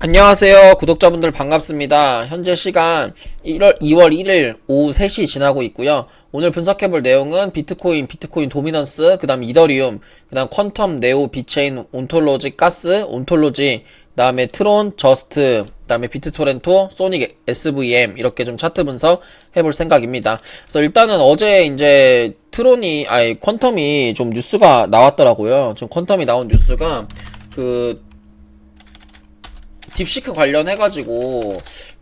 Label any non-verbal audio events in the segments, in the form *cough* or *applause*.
안녕하세요. 구독자분들 반갑습니다. 현재 시간 1월, 2월 1일 오후 3시 지나고 있고요. 오늘 분석해 볼 내용은 비트코인, 비트코인 도미넌스, 그 다음 이더리움, 그 다음 퀀텀, 네오, 비체인, 온톨로지, 가스, 온톨로지, 그 다음에 트론, 저스트, 그 다음에 비트토렌토, 소닉, SVM 이렇게 좀 차트 분석 해볼 생각입니다. 그래서 일단은 어제 이제 트론이, 아니 퀀텀이 좀 뉴스가 나왔더라고요. 지금 퀀텀이 나온 뉴스가 그 딥시크 관련해가지고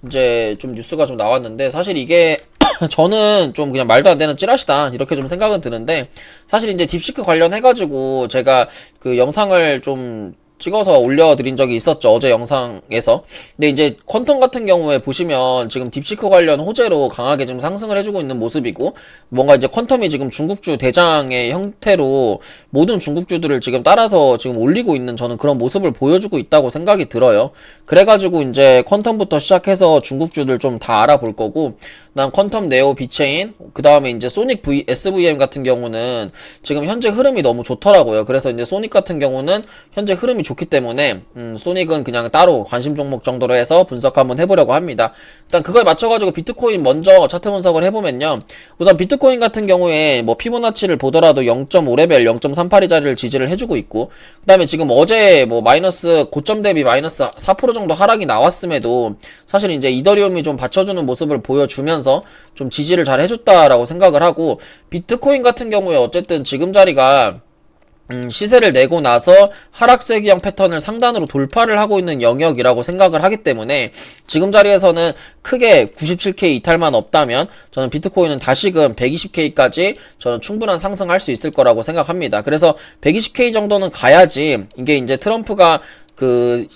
이제 좀 뉴스가 좀 나왔는데 사실 이게 *clears throat* 저는 좀 그냥 말도 안 되는 찌라시다 이렇게 좀 생각은 드는데 사실 이제 딥시크 관련해가지고 제가 그 영상을 좀 찍어서 올려드린 적이 있었죠. 어제 영상에서. 근데 이제 퀀텀 같은 경우에 보시면 지금 딥시크 관련 호재로 강하게 지금 상승을 해주고 있는 모습이고 뭔가 이제 퀀텀이 지금 중국주 대장의 형태로 모든 중국주들을 지금 따라서 지금 올리고 있는 저는 그런 모습을 보여주고 있다고 생각이 들어요. 그래가지고 이제 퀀텀부터 시작해서 중국주들 좀 다 알아볼 거고 난 퀀텀 네오 비체인 그 다음에 이제 소닉 v, SVM 같은 경우는 지금 현재 흐름이 너무 좋더라고요. 그래서 이제 소닉 같은 경우는 현재 흐름이 좋기 때문에 음, 소닉은 그냥 따로 관심 종목 정도로 해서 분석 한번 해보려고 합니다. 일단 그걸 맞춰가지고 비트코인 먼저 차트 분석을 해보면요. 우선 비트코인 같은 경우에 뭐 피보나치를 보더라도 0.5레벨 0.38이 자리를 지지를 해주고 있고 그 다음에 지금 어제 뭐 마이너스 고점 대비 마이너스 4% 정도 하락이 나왔음에도 사실 이제 이더리움이 좀 받쳐주는 모습을 보여주면서 좀 지지를 잘 해줬다라고 생각을 하고 비트코인 같은 경우에 어쨌든 지금 자리가 음, 시세를 내고 나서 하락세기형 패턴을 상단으로 돌파를 하고 있는 영역이라고 생각을 하기 때문에 지금 자리에서는 크게 97K 이탈만 없다면 저는 비트코인은 다시금 120K까지 저는 충분한 상승할 수 있을 거라고 생각합니다. 그래서 120K 정도는 가야지 이게 이제 트럼프가 그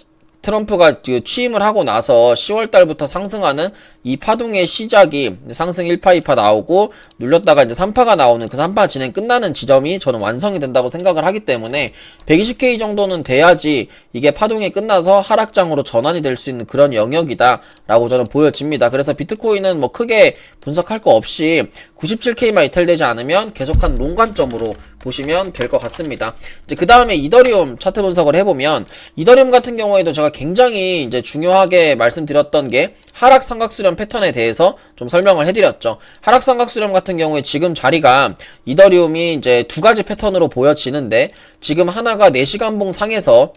트럼프가 그 취임을 하고 나서 10월 달부터 상승하는 이 파동의 시작이 상승 1파, 2파 나오고 눌렸다가 이제 3파가 나오는 그 3파 진행 끝나는 지점이 저는 완성이 된다고 생각을 하기 때문에 120K 정도는 돼야지 이게 파동이 끝나서 하락장으로 전환이 될 수 있는 그런 영역이다라고 저는 보여집니다. 그래서 비트코인은 뭐 크게 분석할 거 없이 97K만 이탈되지 않으면 계속한 롱 관점으로 보시면 될 것 같습니다. 그 다음에 이더리움 차트 분석을 해보면 이더리움 같은 경우에도 제가 굉장히 이제 중요하게 말씀드렸던 게 하락 삼각수렴 패턴에 대해서 좀 설명을 해드렸죠. 하락 삼각수렴 같은 경우에 지금 자리가 이더리움이 이제 두 가지 패턴으로 보여지는데 지금 하나가 4시간봉 상에서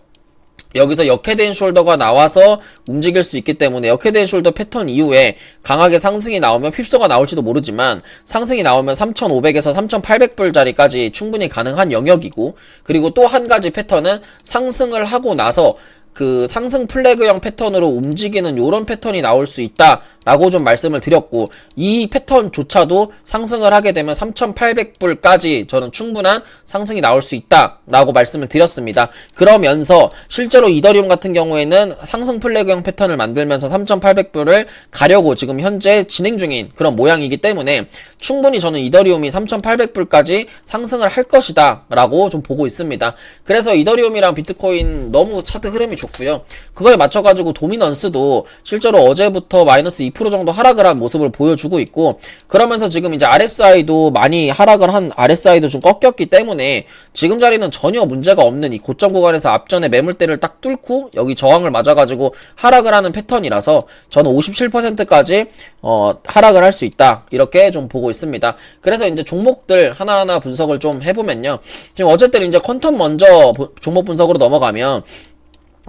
여기서 역헤드앤 숄더가 나와서 움직일 수 있기 때문에 역헤드앤 숄더 패턴 이후에 강하게 상승이 나오면 핍소가 나올지도 모르지만 상승이 나오면 3,500에서 3,800불 자리까지 충분히 가능한 영역이고 그리고 또 한 가지 패턴은 상승을 하고 나서 그 상승 플래그형 패턴으로 움직이는 요런 패턴이 나올 수 있다라고 좀 말씀을 드렸고 이 패턴조차도 상승을 하게 되면 3,800불까지 저는 충분한 상승이 나올 수 있다라고 말씀을 드렸습니다. 그러면서 실제로 이더리움 같은 경우에는 상승 플래그형 패턴을 만들면서 3,800불을 가려고 지금 현재 진행 중인 그런 모양이기 때문에 충분히 저는 이더리움이 3,800불까지 상승을 할 것이다라고 좀 보고 있습니다. 그래서 이더리움이랑 비트코인 너무 차트 흐름이 좋고요. 그거에 맞춰가지고 도미넌스도 실제로 어제부터 마이너스 2% 정도 하락을 한 모습을 보여주고 있고 그러면서 지금 이제 RSI도 많이 하락을 한 RSI도 좀 꺾였기 때문에 지금 자리는 전혀 문제가 없는 이 고점 구간에서 앞전에 매물대를 딱 뚫고 여기 저항을 맞아가지고 하락을 하는 패턴이라서 저는 57%까지 어, 하락을 할 수 있다 이렇게 좀 보고 있습니다. 그래서 이제 종목들 하나하나 분석을 좀 해보면요. 지금 어쨌든 이제 컨텀 먼저 보- 종목 분석으로 넘어가면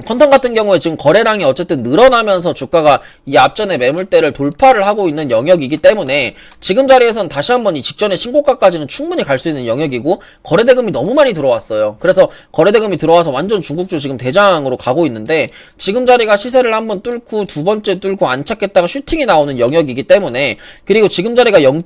컨텀 같은 경우에 지금 거래량이 어쨌든 늘어나면서 주가가 이 앞전에 매물대를 돌파를 하고 있는 영역이기 때문에 지금 자리에선 다시 한번 이 직전의 신고가까지는 충분히 갈 수 있는 영역이고 거래대금이 너무 많이 들어왔어요. 그래서 거래대금이 들어와서 완전 중국주 지금 대장으로 가고 있는데 지금 자리가 시세를 한번 뚫고 두 번째 뚫고 안 찾겠다가 슈팅이 나오는 영역이기 때문에 그리고 지금 자리가 0.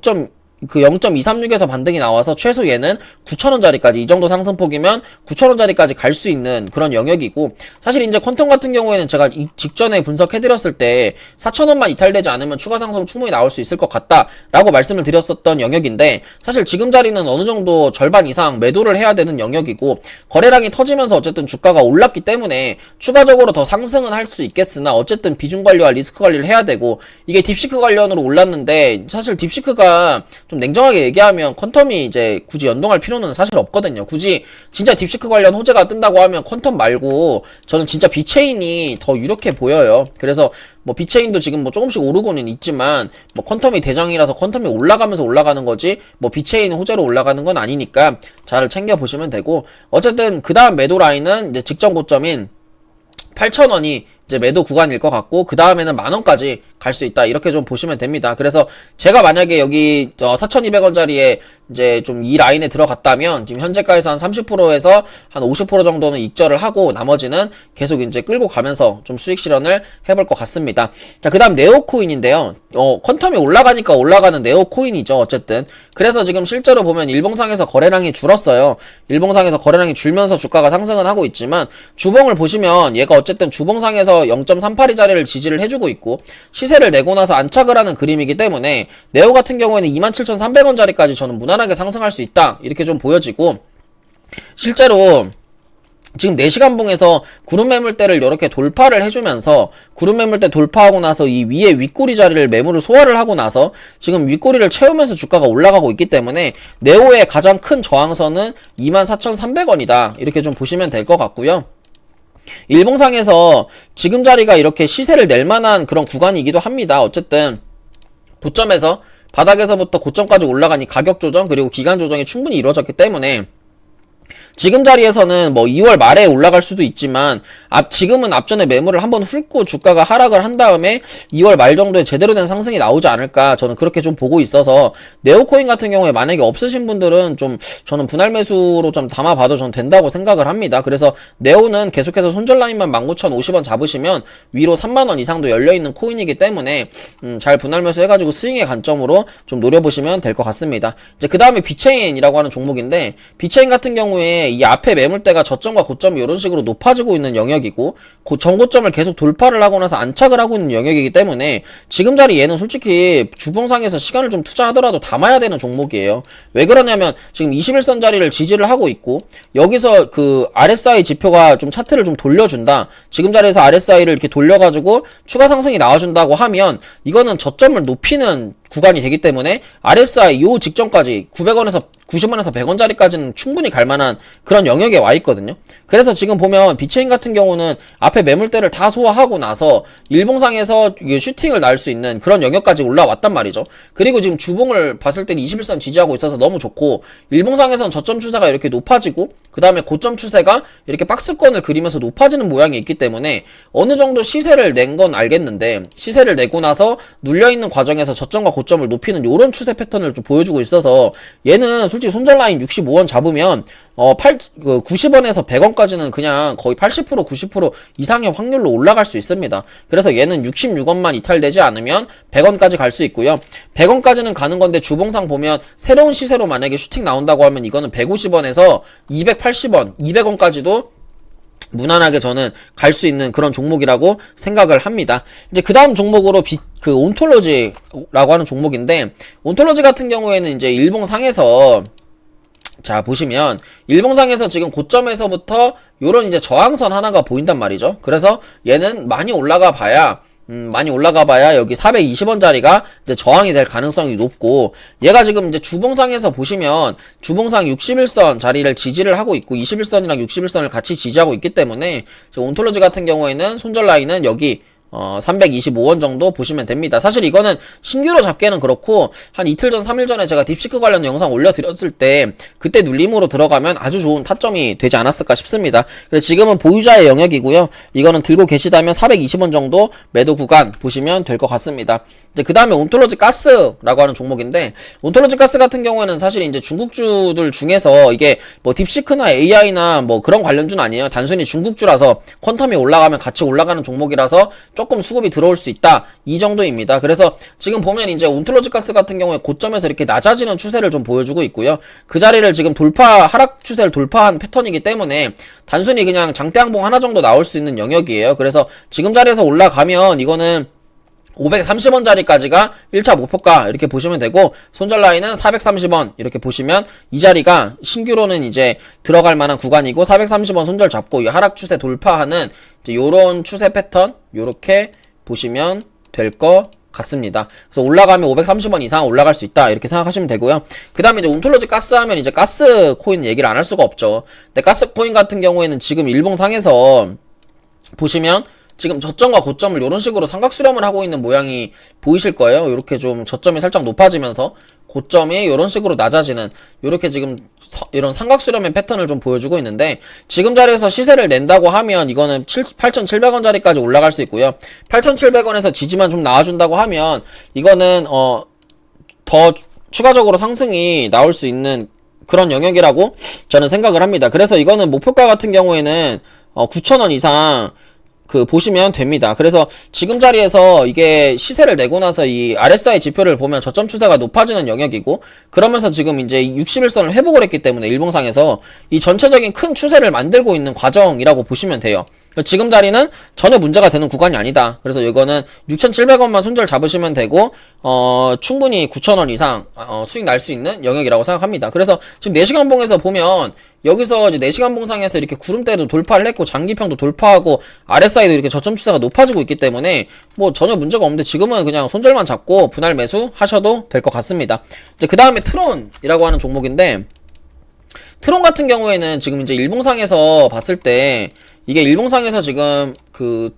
그 0.236에서 반등이 나와서 최소 얘는 9,000원짜리까지 이 정도 상승폭이면 9,000원짜리까지 갈 수 있는 그런 영역이고 사실 이제 퀀텀 같은 경우에는 제가 이 직전에 분석해드렸을 때 4,000원만 이탈되지 않으면 추가 상승 충분히 나올 수 있을 것 같다라고 말씀을 드렸었던 영역인데 사실 지금 자리는 어느 정도 절반 이상 매도를 해야 되는 영역이고 거래량이 터지면서 어쨌든 주가가 올랐기 때문에 추가적으로 더 상승은 할 수 있겠으나 어쨌든 비중 관리와 리스크 관리를 해야 되고 이게 딥시크 관련으로 올랐는데 사실 딥시크가 좀 냉정하게 얘기하면 퀀텀이 이제 굳이 연동할 필요는 사실 없거든요. 굳이 진짜 딥시크 관련 호재가 뜬다고 하면 퀀텀 말고 저는 진짜 비체인이 더 유력해 보여요. 그래서 뭐 비체인도 지금 뭐 조금씩 오르고는 있지만 뭐 퀀텀이 대장이라서 კვ텀이 올라가면서 올라가는 거지 뭐 비체인 호재로 올라가는 건 아니니까 잘 챙겨 보시면 되고 어쨌든 그 다음 매도 라인은 이제 직전 고점인 8,000원이 이제 매도 구간일 것 같고 그 다음에는 만 원까지 갈 수 있다 이렇게 좀 보시면 됩니다. 그래서 제가 만약에 여기 어, 4,200원짜리에 이제 좀 이 라인에 들어갔다면 지금 현재가에서 한 30%에서 한 50% 정도는 익절을 하고 나머지는 계속 이제 끌고 가면서 좀 수익 실현을 해볼 것 같습니다. 자, 그 다음 네오코인인데요. 어, 퀀텀이 올라가니까 올라가는 네오코인이죠. 어쨌든. 그래서 지금 실제로 보면 일봉상에서 거래량이 줄었어요. 일봉상에서 거래량이 줄면서 주가가 상승은 하고 있지만 주봉을 보시면 얘가 어쨌든 주봉상에서 0.38이 자리를 지지를 해주고 있고 시세를 내고 나서 안착을 하는 그림이기 때문에 네오 같은 경우에는 27,300원짜리까지 저는 무난하게 상승할 수 있다. 이렇게 좀 보여지고 실제로 지금 4시간 봉에서 구름 매물대를 이렇게 돌파를 해주면서 구름 매물대 돌파하고 나서 이 위에 윗꼬리 자리를 매물을 소화를 하고 나서 지금 윗꼬리를 채우면서 주가가 올라가고 있기 때문에 네오의 가장 큰 저항선은 24,300원이다. 이렇게 좀 보시면 될 것 같고요. 일봉상에서 지금 자리가 이렇게 시세를 낼 만한 그런 구간이기도 합니다. 어쨌든 고점에서 바닥에서부터 고점까지 올라가니 가격 조정 그리고 기간 조정이 충분히 이루어졌기 때문에 지금 자리에서는 뭐 2월 말에 올라갈 수도 있지만 앞 지금은 앞전에 매물을 한번 훑고 주가가 하락을 한 다음에 2월 말 정도에 제대로 된 상승이 나오지 않을까 저는 그렇게 좀 보고 있어서 네오코인 같은 경우에 만약에 없으신 분들은 좀 저는 분할 매수로 좀 담아봐도 전 된다고 생각을 합니다. 그래서 네오는 계속해서 손절 라인만 19,050원 잡으시면 위로 3만원 이상도 열려있는 코인이기 때문에 음, 잘 분할 매수 해가지고 스윙의 관점으로 좀 노려보시면 될 것 같습니다. 이제 그 다음에 비체인이라고 하는 종목인데 비체인 같은 경우에 이 앞에 매물대가 저점과 고점이 이런 식으로 높아지고 있는 영역이고 고 정고점을 계속 돌파를 하고 나서 안착을 하고 있는 영역이기 때문에 지금 자리 얘는 솔직히 주봉상에서 시간을 좀 투자하더라도 담아야 되는 종목이에요. 왜 그러냐면 지금 21선 자리를 지지를 하고 있고 여기서 그 RSI 지표가 좀 차트를 좀 돌려준다. 지금 자리에서 RSI를 이렇게 돌려가지고 추가 상승이 나와준다고 하면 이거는 저점을 높이는 구간이 되기 때문에 RSI 요 직전까지 900원에서 90원에서 100원짜리까지는 충분히 갈 만한 그런 영역에 와 있거든요. 그래서 지금 보면 비체인 같은 경우는 앞에 매물대를 다 소화하고 나서 일봉상에서 슈팅을 날 수 있는 그런 영역까지 올라왔단 말이죠. 그리고 지금 주봉을 봤을 때는 21선 지지하고 있어서 너무 좋고 일봉상에서는 저점 추세가 이렇게 높아지고 그 다음에 고점 추세가 이렇게 박스권을 그리면서 높아지는 모양이 있기 때문에 어느 정도 시세를 낸 건 알겠는데 시세를 내고 나서 눌려있는 과정에서 저점과 고점을 높이는 이런 추세 패턴을 좀 보여주고 있어서 얘는 솔직히 손절 라인 65원 잡으면 어, 8, 그 90원에서 100원까지는 그냥 거의 80% 90% 이상의 확률로 올라갈 수 있습니다. 그래서 얘는 66원만 이탈되지 않으면 100원까지 갈 수 있고요. 100원까지는 가는 건데 주봉상 보면 새로운 시세로 만약에 슈팅 나온다고 하면 이거는 150원에서 280원, 200원까지도 무난하게 저는 갈 수 있는 그런 종목이라고 생각을 합니다. 이제 그 다음 종목으로 비, 그 온톨로지라고 하는 종목인데 온톨로지 같은 경우에는 이제 일봉상에서 자 보시면 일봉상에서 지금 고점에서부터 요런 이제 저항선 하나가 보인단 말이죠. 그래서 얘는 많이 올라가 봐야 음, 많이 올라가 봐야 여기 420원짜리가 이제 저항이 될 가능성이 높고 얘가 지금 이제 주봉상에서 보시면 주봉상 61선 자리를 지지를 하고 있고 21선이랑 61선을 같이 지지하고 있기 때문에 온톨로지 같은 경우에는 손절 라인은 여기 어, 325원 정도 보시면 됩니다. 사실 이거는 신규로 잡기에는 그렇고, 한 이틀 전, 3일 전에 제가 딥시크 관련 영상 올려드렸을 때, 그때 눌림으로 들어가면 아주 좋은 타점이 되지 않았을까 싶습니다. 그래서 지금은 보유자의 영역이고요. 이거는 들고 계시다면 420원 정도 매도 구간 보시면 될 것 같습니다. 이제 그 다음에 온톨로지 가스라고 하는 종목인데, 온톨로지 가스 같은 경우에는 사실 이제 중국주들 중에서 이게 뭐 딥시크나 AI나 뭐 그런 관련주는 아니에요. 단순히 중국주라서 퀀텀이 올라가면 같이 올라가는 종목이라서 조금 수급이 들어올 수 있다. 이 정도입니다. 그래서 지금 보면 이제 온톨로지 가스 같은 경우에 고점에서 이렇게 낮아지는 추세를 좀 보여주고 있고요. 그 자리를 지금 돌파, 하락 추세를 돌파한 패턴이기 때문에 단순히 그냥 장대 항봉 하나 정도 나올 수 있는 영역이에요. 그래서 지금 자리에서 올라가면 이거는 530원짜리까지가 1차 목표가 이렇게 보시면 되고 손절 라인은 430원 이렇게 보시면 이 자리가 신규로는 이제 들어갈 만한 구간이고 430원 손절 잡고 이 하락 추세 돌파하는 이제 요런 추세 패턴 요렇게 보시면 될 것 같습니다. 그래서 올라가면 530원 이상 올라갈 수 있다 이렇게 생각하시면 되고요. 그 다음에 이제 온톨로지 가스 하면 이제 가스 코인 얘기를 안 할 수가 없죠. 근데 가스 코인 같은 경우에는 지금 일봉상에서 보시면 지금 저점과 고점을 이런 식으로 삼각 수렴을 하고 있는 모양이 보이실 거예요. 이렇게 좀 저점이 살짝 높아지면서 고점이 이런 식으로 낮아지는 이렇게 지금 서- 이런 삼각 수렴의 패턴을 좀 보여주고 있는데 지금 자리에서 시세를 낸다고 하면 이거는 8,700원짜리까지 올라갈 수 있고요. 8,700원에서 지지만 좀 나와준다고 하면 이거는 어 더 추가적으로 상승이 나올 수 있는 그런 영역이라고 저는 생각을 합니다. 그래서 이거는 목표가 같은 경우에는 어, 9,000원 이상 그 보시면 됩니다. 그래서 지금 자리에서 이게 시세를 내고 나서 이 RSI 지표를 보면 저점 추세가 높아지는 영역이고 그러면서 지금 이제 61선을 회복을 했기 때문에 일봉상에서 이 전체적인 큰 추세를 만들고 있는 과정이라고 보시면 돼요. 지금 자리는 전혀 문제가 되는 구간이 아니다. 그래서 이거는 6,700원만 손절 잡으시면 되고 어 충분히 9,000원 이상 어, 수익 날 수 있는 영역이라고 생각합니다. 그래서 지금 4시간 봉에서 보면 여기서 이제 4시간 봉상에서 이렇게 구름대도 돌파를 했고 장기평도 돌파하고 RSI도 이렇게 저점 추세가 높아지고 있기 때문에 뭐 전혀 문제가 없는데 지금은 그냥 손절만 잡고 분할 매수 하셔도 될 것 같습니다. 이제 그 다음에 트론이라고 하는 종목인데 트론 같은 경우에는 지금 이제 일봉상에서 봤을 때 이게 일봉상에서 지금 그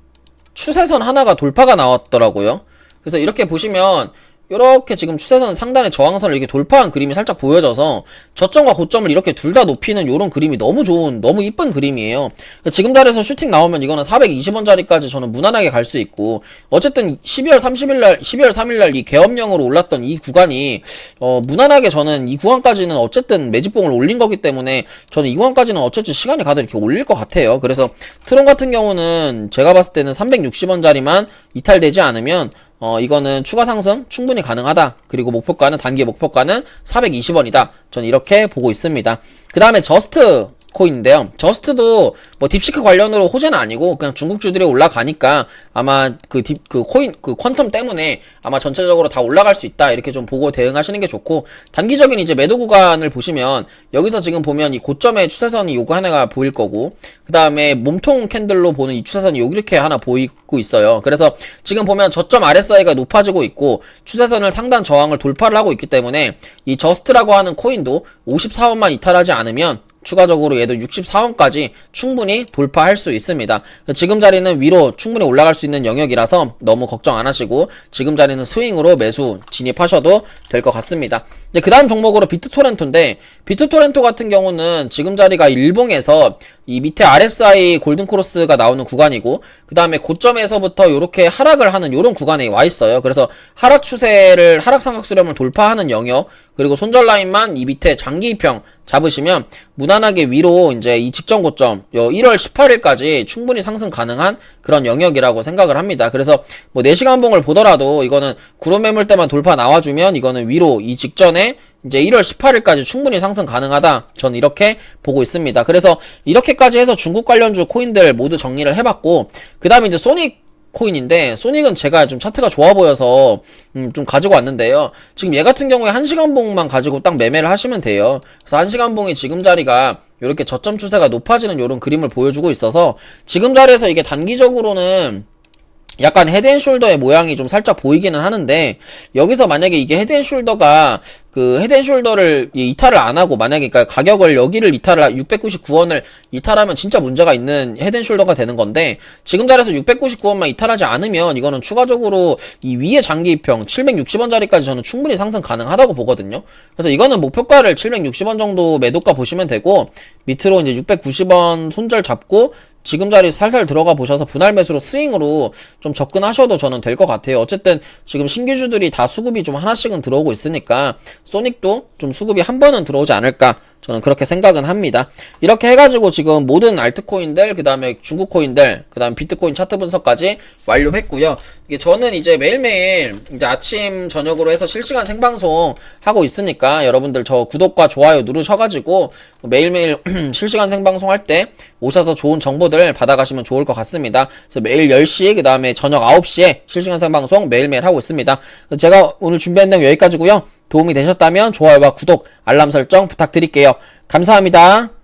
추세선 하나가 돌파가 나왔더라고요. 그래서 이렇게 보시면 이렇게 지금 추세선 상단의 저항선을 이렇게 돌파한 그림이 살짝 보여져서 저점과 고점을 이렇게 둘 다 높이는 이런 그림이 너무 좋은 너무 이쁜 그림이에요. 지금 자리에서 슈팅 나오면 이거는 420원짜리까지 저는 무난하게 갈 수 있고 어쨌든 12월 30일 날 12월 3일 날 이 개업령으로 올랐던 이 구간이 어 무난하게 저는 이 구간까지는 어쨌든 매집봉을 올린 거기 때문에 저는 이 구간까지는 어쨌든 시간이 가도 이렇게 올릴 것 같아요. 그래서 트론 같은 경우는 제가 봤을 때는 360원짜리만 이탈되지 않으면 어, 이거는 추가 상승 충분히 가능하다. 그리고 목표가는, 단기 목표가는 420원이다. 저는 이렇게 보고 있습니다. 그 다음에 저스트 코인인데요. 저스트도 뭐 딥시크 관련으로 호재는 아니고 그냥 중국주들이 올라가니까 아마 그 딥, 그 코인, 그 퀀텀 때문에 아마 전체적으로 다 올라갈 수 있다. 이렇게 좀 보고 대응하시는 게 좋고 단기적인 이제 매도 구간을 보시면 여기서 지금 보면 이 고점의 추세선이 요거 하나가 보일 거고 그 다음에 몸통 캔들로 보는 이 추세선이 요 이렇게 하나 보이고 있어요. 그래서 지금 보면 저점 RSI가 높아지고 있고 추세선을 상단 저항을 돌파를 하고 있기 때문에 이 저스트라고 하는 코인도 54원만 이탈하지 않으면 추가적으로 얘도 64원까지 충분히 돌파할 수 있습니다. 지금 자리는 위로 충분히 올라갈 수 있는 영역이라서 너무 걱정 안 하시고 지금 자리는 스윙으로 매수 진입하셔도 될 것 같습니다. 그 다음 종목으로 비트토렌토인데 비트토렌토 같은 경우는 지금 자리가 일봉에서 이 밑에 RSI 골든크로스가 나오는 구간이고 그 다음에 고점에서부터 이렇게 하락을 하는 이런 구간에 와 있어요. 그래서 하락 추세를 하락 삼각 수렴을 돌파하는 영역 그리고 손절 라인만 이 밑에 장기평 잡으시면 무난하게 위로 이제 이 직전 고점 1월 18일까지 충분히 상승 가능한 그런 영역이라고 생각을 합니다. 그래서 뭐 4시간 봉을 보더라도 이거는 구름 매물 때만 돌파 나와주면 이거는 위로 이 직전에 이제 1월 18일까지 충분히 상승 가능하다. 저는 이렇게 보고 있습니다. 그래서 이렇게까지 해서 중국 관련주 코인들 모두 정리를 해봤고 그 다음에 이제 소닉 코인인데 소닉은 제가 좀 차트가 좋아 보여서 음, 좀 가지고 왔는데요. 지금 얘 같은 경우에 1시간 봉만 가지고 딱 매매를 하시면 돼요. 그래서 1시간 봉이 지금 자리가 이렇게 저점 추세가 높아지는 이런 그림을 보여주고 있어서 지금 자리에서 이게 단기적으로는 약간 헤드앤숄더의 모양이 좀 살짝 보이기는 하는데 여기서 만약에 이게 헤드앤숄더가 그 헤드앤숄더를 이탈을 안 하고 만약에 그러니까 가격을 여기를 이탈을 699원을 이탈하면 진짜 문제가 있는 헤드앤숄더가 되는 건데 지금 자리에서 699원만 이탈하지 않으면 이거는 추가적으로 이 위에 장기평 760원짜리까지 저는 충분히 상승 가능하다고 보거든요. 그래서 이거는 목표가를 760원 정도 매도가 보시면 되고 밑으로 이제 690원 손절 잡고 지금 자리 살살 들어가 보셔서 분할 매수로 스윙으로 좀 접근하셔도 저는 될 것 같아요. 어쨌든 지금 신규주들이 다 수급이 좀 하나씩은 들어오고 있으니까 소닉도 좀 수급이 한 번은 들어오지 않을까 저는 그렇게 생각은 합니다. 이렇게 해가지고 지금 모든 알트코인들, 그 다음에 중국 코인들, 그 다음 비트코인 차트 분석까지 완료했고요. 이게 저는 이제 매일매일 이제 아침, 저녁으로 해서 실시간 생방송 하고 있으니까 여러분들 저 구독과 좋아요 누르셔가지고 매일매일 *clears throat* 실시간 생방송 할 때 오셔서 좋은 정보들 받아가시면 좋을 것 같습니다. 그래서 매일 10시, 그 다음에 저녁 9시에 실시간 생방송 매일매일 하고 있습니다. 제가 오늘 준비한 내용 여기까지고요. 도움이 되셨다면 좋아요와 구독, 알람 설정 부탁드릴게요. 감사합니다.